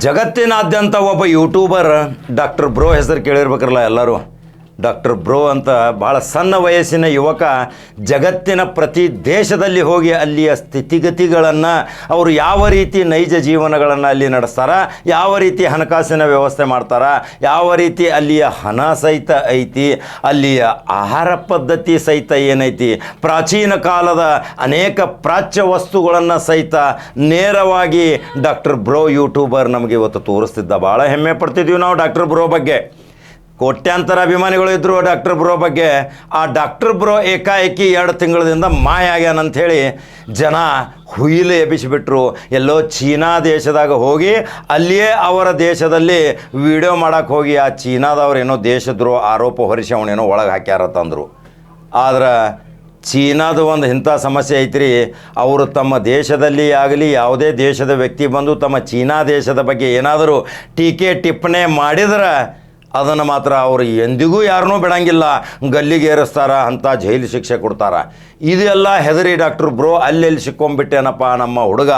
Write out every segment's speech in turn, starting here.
ಜಗತ್ತಿನಾದ್ಯಂತ ಒಬ್ಬ YouTuber doctor bro ಹೆಸರು ಕೇಳಿರ್ಬೇಕ್ರಲ್ಲ ಎಲ್ಲರೂ. ಡಾಕ್ಟರ್ ಬ್ರೋ ಅಂತ ಭಾಳ ಸಣ್ಣ ವಯಸ್ಸಿನ ಯುವಕ ಜಗತ್ತಿನ ಪ್ರತಿ ದೇಶದಲ್ಲಿ ಹೋಗಿ ಅಲ್ಲಿಯ ಸ್ಥಿತಿಗತಿಗಳನ್ನು ಅವರು ಯಾವ ರೀತಿ ನೈಜ ಜೀವನಗಳನ್ನು ಅಲ್ಲಿ ನಡೆಸ್ತಾರ, ಯಾವ ರೀತಿ ಹಣಕಾಸಿನ ವ್ಯವಸ್ಥೆ ಮಾಡ್ತಾರ, ಯಾವ ರೀತಿ ಅಲ್ಲಿಯ ಹಣ ಸಹಿತ ಐತಿ, ಅಲ್ಲಿಯ ಆಹಾರ ಪದ್ಧತಿ ಸಹಿತ ಏನೈತಿ, ಪ್ರಾಚೀನ ಕಾಲದ ಅನೇಕ ಪ್ರಾಚ್ಯ ವಸ್ತುಗಳನ್ನು ಸಹಿತ ನೇರವಾಗಿ ಡಾಕ್ಟರ್ ಬ್ರೋ ಯೂಟ್ಯೂಬರ್ ನಮಗೆ ಇವತ್ತು ತೋರಿಸ್ತಿದ್ದ. ಭಾಳ ಹೆಮ್ಮೆ ಪಡ್ತಿದ್ದೀವಿ ನಾವು ಡಾಕ್ಟರ್ ಬ್ರೋ ಬಗ್ಗೆ. ಕೋಟ್ಯಾಂತರ ಅಭಿಮಾನಿಗಳು ಇದ್ದರು ಡಾಕ್ಟರ್ ಬ್ರೋ ಬಗ್ಗೆ. ಆ ಡಾಕ್ಟರ್ ಬ್ರೋ ಏಕಾಏಕಿ ಎರಡು ತಿಂಗಳದಿಂದ ಮಾಯ ಆಗ್ಯಾನ ಅಂಥೇಳಿ ಜನ ಹುಯಿಲು ಎಬ್ಬಿಸಿಬಿಟ್ರು. ಎಲ್ಲೋ ಚೀನಾ ದೇಶದಾಗ ಹೋಗಿ ಅಲ್ಲಿಯೇ ಅವರ ದೇಶದಲ್ಲಿ ವಿಡಿಯೋ ಮಾಡೋಕ್ಕೆ ಹೋಗಿ ಆ ಚೀನಾದವ್ರು ಏನೋ ದೇಶದ್ರೋಹ ಆರೋಪ ಹೊರಿಸಿ ಅವನೇನೋ ಒಳಗೆ ತಂದರು ಆದ್ರೆ ಚೀನಾದ ಒಂದು ಇಂಥ ಸಮಸ್ಯೆ ಐತ್ರಿ. ಅವರು ತಮ್ಮ ದೇಶದಲ್ಲಿ ಆಗಲಿ ಯಾವುದೇ ದೇಶದ ವ್ಯಕ್ತಿ ಬಂದು ತಮ್ಮ ಚೀನಾ ದೇಶದ ಬಗ್ಗೆ ಏನಾದರೂ ಟೀಕೆ ಟಿಪ್ಪಣೆ ಮಾಡಿದ್ರೆ ಅದನ್ನು ಮಾತ್ರ ಅವರು ಎಂದಿಗೂ ಯಾರನ್ನೂ ಬಿಡಂಗಿಲ್ಲ. ಗಲ್ಲಿಗೆ ಏರಿಸ್ತಾರ, ಅಂತ ಜೈಲು ಶಿಕ್ಷೆ ಕೊಡ್ತಾರ. ಇದೆಲ್ಲ ಹೆದರಿ ಡಾಕ್ಟ್ರ್ ಬ್ರೋ, ಅಲ್ಲೆಲ್ಲಿ ಸಿಕ್ಕೊಂಬಿಟ್ಟೇನಪ್ಪ ನಮ್ಮ ಹುಡುಗ?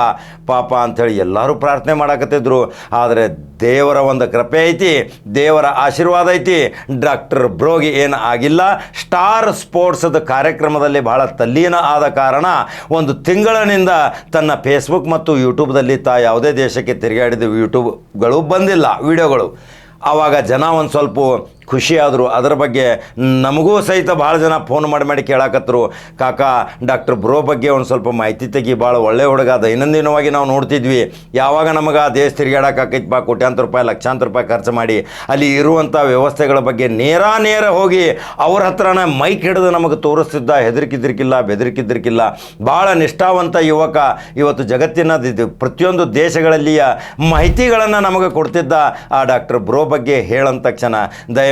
ಪಾಪ ಅಂಥೇಳಿ ಎಲ್ಲರೂ ಪ್ರಾರ್ಥನೆ ಮಾಡಕತ್ತಿದ್ರು. ಆದರೆ ದೇವರ ಒಂದು ಕೃಪೆ ಐತಿ, ದೇವರ ಆಶೀರ್ವಾದ ಐತಿ. ಡಾಕ್ಟರ್ ಬ್ರೋಗೆ ಏನು ಆಗಿಲ್ಲ. ಸ್ಟಾರ್ ಸ್ಪೋರ್ಟ್ಸದ ಕಾರ್ಯಕ್ರಮದಲ್ಲಿ ಬಹಳ ತಲ್ಲೀನ ಆದ ಕಾರಣ ಒಂದು ತಿಂಗಳಿನಿಂದ ತನ್ನ ಫೇಸ್ಬುಕ್ ಮತ್ತು ಯೂಟ್ಯೂಬ್ದಲ್ಲಿ ತಾ ಯಾವುದೇ ದೇಶಕ್ಕೆ ತಿರುಗಾಡಿದ ಯೂಟ್ಯೂಬ್ಗಳು ಬಂದಿಲ್ಲ, ವಿಡಿಯೋಗಳು. ಆವಾಗ ಜನ ಒಂದು ಸ್ವಲ್ಪ ಖುಷಿಯಾದರು. ಅದರ ಬಗ್ಗೆ ನಮಗೂ ಸಹಿತ ಭಾಳ ಜನ ಫೋನ್ ಮಾಡಿ ಮಾಡಿ ಕೇಳಾಕತ್ತರು ಕಾಕಾ, ಡಾಕ್ಟರ್ ಬ್ರೋ ಬಗ್ಗೆ ಒಂದು ಸ್ವಲ್ಪ ಮಾಹಿತಿ ತೆಗಿ, ಭಾಳ ಒಳ್ಳೆ ಹುಡುಗ ದೈನಂದಿನವಾಗಿ ನಾವು ನೋಡ್ತಿದ್ವಿ. ಯಾವಾಗ ನಮಗೆ ಆ ದೇಶ ತಿರುಗಾಡಕ್ಕಾಕೈತಿ ಬಾ, ಕೋಟ್ಯಾಂತರ ರೂಪಾಯಿ, ಲಕ್ಷಾಂತರ ರೂಪಾಯಿ ಖರ್ಚು ಮಾಡಿ. ಅಲ್ಲಿ ಇರುವಂಥ ವ್ಯವಸ್ಥೆಗಳ ಬಗ್ಗೆ ನೇರ ನೇರ ಹೋಗಿ ಅವ್ರ ಹತ್ರನ ಮೈಕ್ ಹಿಡಿದು ನಮಗೆ ತೋರಿಸ್ತಿದ್ದ. ಹೆದರಿಕಿದ್ರಿಕಿಲ್ಲ ಬೆದರಿಕಿದ್ರಿಕಿಲ್ಲ ಭಾಳ ನಿಷ್ಠಾವಂತ ಯುವಕ ಇವತ್ತು ಜಗತ್ತಿನ ಪ್ರತಿಯೊಂದು ದೇಶಗಳಲ್ಲಿಯ ಮಾಹಿತಿಗಳನ್ನು ನಮಗೆ ಕೊಡ್ತಿದ್ದ ಆ ಡಾಕ್ಟರ್ ಬ್ರೋ ಬಗ್ಗೆ ಹೇಳಂದ ತಕ್ಷಣ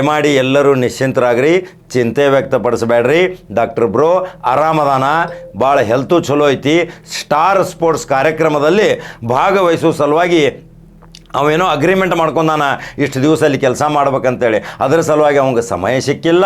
ದಯಮಾಡಿ ಎಲ್ಲರೂ ನಿಶ್ಚಿಂತರಾಗ್ರಿ. ಚಿಂತೆ ವ್ಯಕ್ತಪಡಿಸಬೇಡ್ರಿ. Doctor bro, ಆರಾಮದಾನ? ಭಾಳ ಹೆಲ್ತು ಚಲೋ ಐತಿ. ಸ್ಟಾರ್ ಸ್ಪೋರ್ಟ್ಸ್ ಕಾರ್ಯಕ್ರಮದಲ್ಲಿ ಭಾಗವಹಿಸುವ ಸಲುವಾಗಿ ಅವೇನೋ ಅಗ್ರಿಮೆಂಟ್ ಮಾಡ್ಕೊಂಡಾನ ಇಷ್ಟು ದಿವಸ ಅಲ್ಲಿ ಕೆಲಸ ಮಾಡ್ಬೇಕಂತೇಳಿ. ಅದರ ಸಲುವಾಗಿ ಅವಂಗೆ ಸಮಯ ಸಿಕ್ಕಿಲ್ಲ,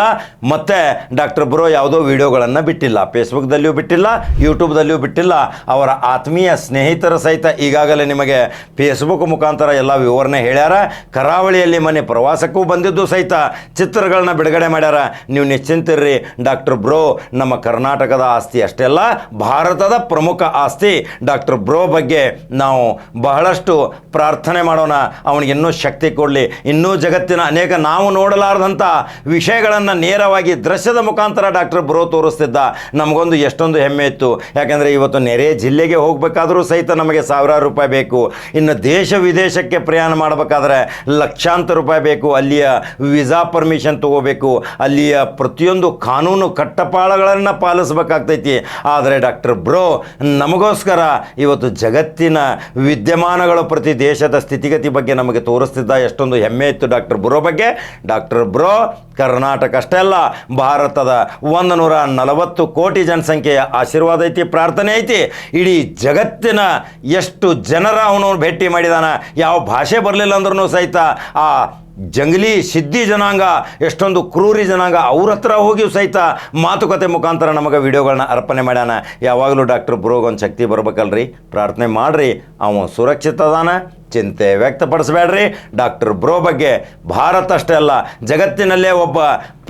ಮತ್ತು ಡಾಕ್ಟರ್ ಬ್ರೋ ಯಾವುದೋ ವಿಡಿಯೋಗಳನ್ನು ಬಿಟ್ಟಿಲ್ಲ. ಫೇಸ್ಬುಕ್ದಲ್ಲಿಯೂ ಬಿಟ್ಟಿಲ್ಲ ಯೂಟ್ಯೂಬ್ದಲ್ಲಿಯೂ ಬಿಟ್ಟಿಲ್ಲ. ಅವರ ಆತ್ಮೀಯ ಸ್ನೇಹಿತರ ಸಹಿತ ಈಗಾಗಲೇ ನಿಮಗೆ ಫೇಸ್ಬುಕ್ ಮುಖಾಂತರ ಎಲ್ಲ ವಿವರಣೆ ಹೇಳ್ಯಾರ. ಕರಾವಳಿಯಲ್ಲಿ ಮನೆ ಪ್ರವಾಸಕ್ಕೂ ಬಂದಿದ್ದು ಸಹಿತ ಚಿತ್ರಗಳನ್ನ ಬಿಡುಗಡೆ ಮಾಡ್ಯಾರ. ನೀವು ನಿಶ್ಚಿಂತಿರ್ರಿ ಡಾಕ್ಟರ್ ಬ್ರೋ, ನಮ್ಮ ಕರ್ನಾಟಕದ ಆಸ್ತಿ ಅಷ್ಟೇ ಅಲ್ಲ ಭಾರತದ ಪ್ರಮುಖ ಆಸ್ತಿ ಡಾಕ್ಟರ್ ಬ್ರೋ ಬಗ್ಗೆ ನಾವು ಬಹಳಷ್ಟು ಪ್ರಾರ್ಥನೆ ಮಾಡೋಣ, ಅವನಿಗೆ ಇನ್ನೂ ಶಕ್ತಿ ಕೊಡಲಿ. ಇನ್ನೂ ಜಗತ್ತಿನ ಅನೇಕ ನಾವು ನೋಡಲಾರ್ದಂಥ ವಿಷಯಗಳನ್ನು ನೇರವಾಗಿ ದೃಶ್ಯದ ಮುಖಾಂತರ ಡಾಕ್ಟರ್ ಬ್ರೋ ತೋರಿಸ್ತಿದ್ದ. ನಮಗೊಂದು ಎಷ್ಟೊಂದು ಹೆಮ್ಮೆ ಇತ್ತು. ಯಾಕಂದರೆ ಇವತ್ತು ನೆರೆ ಜಿಲ್ಲೆಗೆ ಹೋಗಬೇಕಾದರೂ ಸಹಿತ ನಮಗೆ ಸಾವಿರಾರು ರೂಪಾಯಿ ಬೇಕು. ಇನ್ನು ದೇಶ ವಿದೇಶಕ್ಕೆ ಪ್ರಯಾಣ ಮಾಡಬೇಕಾದ್ರೆ ಲಕ್ಷಾಂತರ ರೂಪಾಯಿ ಬೇಕು. ಅಲ್ಲಿಯ ವಿಸಾ ಪರ್ಮಿಷನ್ ತಗೋಬೇಕು. ಅಲ್ಲಿಯ ಪ್ರತಿಯೊಂದು ಕಾನೂನು ಕಟ್ಟಪಾಳಗಳನ್ನು ಪಾಲಿಸಬೇಕಾಗ್ತೈತಿ. ಆದರೆ ಡಾಕ್ಟರ್ ಬ್ರೋ, ನಮಗೋಸ್ಕರ ಇವತ್ತು ಜಗತ್ತಿನ ವಿದ್ಯಮಾನಗಳ ಪ್ರತಿ ದೇಶದ ಸ್ಥಿತಿಗತಿ ಬಗ್ಗೆ ನಮಗೆ ತೋರಿಸ್ತಿದ್ದ ಎಷ್ಟೊಂದು ಹೆಮ್ಮೆ ಇತ್ತು ಡಾಕ್ಟರ್ ಬ್ರೋ ಬಗ್ಗೆ. ಡಾಕ್ಟರ್ ಬ್ರೋ, ಕರ್ನಾಟಕ ಅಷ್ಟೇ ಅಲ್ಲ, ಭಾರತದ ಒಂದು ನೂರ ನಲವತ್ತು ಕೋಟಿ ಜನಸಂಖ್ಯೆಯ ಆಶೀರ್ವಾದ ಐತಿ, ಪ್ರಾರ್ಥನೆ ಐತಿ. ಇಡೀ ಜಗತ್ತಿನ ಎಷ್ಟು ಜನರ ಅವನು ಭೇಟಿ ಮಾಡಿದಾನ, ಯಾವ ಭಾಷೆ ಬರಲಿಲ್ಲ ಅಂದ್ರೂ ಸಹಿತ ಆ ಜಂಗಲಿ ಸಿದ್ಧಿ ಜನಾಂಗ, ಎಷ್ಟೊಂದು ಕ್ರೂರಿ ಜನಾಂಗ ಅವ್ರ ಹತ್ರ ಹೋಗಿಯೂ ಸಹಿತ ಮಾತುಕತೆ ಮುಖಾಂತರ ನಮಗೆ ವಿಡಿಯೋಗಳನ್ನ ಅರ್ಪಣೆ ಮಾಡ್ಯಾನ. ಯಾವಾಗಲೂ ಡಾಕ್ಟರ್ ಬ್ರೋಗೊಂದು ಶಕ್ತಿ ಬರ್ಬೇಕಲ್ರಿ. ಪ್ರಾರ್ಥನೆ ಮಾಡ್ರಿ. ಅವನು ಸುರಕ್ಷಿತ ಅದಾನ ಚಿಂತೆ ವ್ಯಕ್ತಪಡಿಸಬೇಡ್ರಿ. ಡಾಕ್ಟರ್ ಬ್ರೋ ಬಗ್ಗೆ ಭಾರತ ಅಷ್ಟೇ ಅಲ್ಲ, ಜಗತ್ತಿನಲ್ಲೇ ಒಬ್ಬ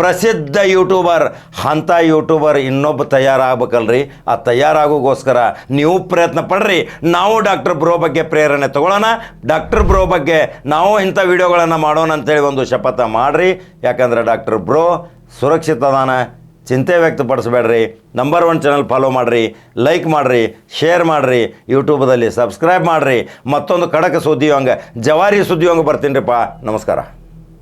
ಪ್ರಸಿದ್ಧ ಯೂಟ್ಯೂಬರ್, ಅಂಥ ಯೂಟ್ಯೂಬರ್ ಇನ್ನೊಬ್ಬ ತಯಾರಾಗಬೇಕಲ್ರಿ. ಆ ತಯಾರಾಗೋಗೋಸ್ಕರ ನೀವು ಪ್ರಯತ್ನ ಪಡ್ರಿ. ನಾವು ಡಾಕ್ಟರ್ ಬ್ರೋ ಬಗ್ಗೆ ಪ್ರೇರಣೆ ತಗೊಳ್ಳೋಣ. ಡಾಕ್ಟರ್ ಬ್ರೋ ಬಗ್ಗೆ ನಾವು ಇಂಥ ವಿಡಿಯೋಗಳನ್ನು ಮಾಡೋಣ ಅಂತೇಳಿ ಒಂದು ಶಪಥ ಮಾಡಿರಿ. ಯಾಕಂದ್ರೆ ಡಾಕ್ಟರ್ ಬ್ರೋ ಸುರಕ್ಷಿತ ಚಿಂತೆ ವ್ಯಕ್ತಪಡಿಸಬೇಡ್ರಿ. ನಂಬರ್ ಒನ್ ಚಾನಲ್ ಫಾಲೋ ಮಾಡಿರಿ ಲೈಕ್ ಮಾಡಿರಿ ಶೇರ್ ಮಾಡಿರಿ ಯೂಟ್ಯೂಬ್ದಲ್ಲಿ ಸಬ್ಸ್ಕ್ರೈಬ್ ಮಾಡಿರಿ. ಮತ್ತೊಂದು ಖಡಕ ಸುದ್ದಿಯೋ ಹಂಗೆ ಜವಾರಿ ಸುದ್ದಿಯೋ ಹಂಗೆ ಬರ್ತೀನಿ ರೀಪ್ಪ ನಮಸ್ಕಾರ.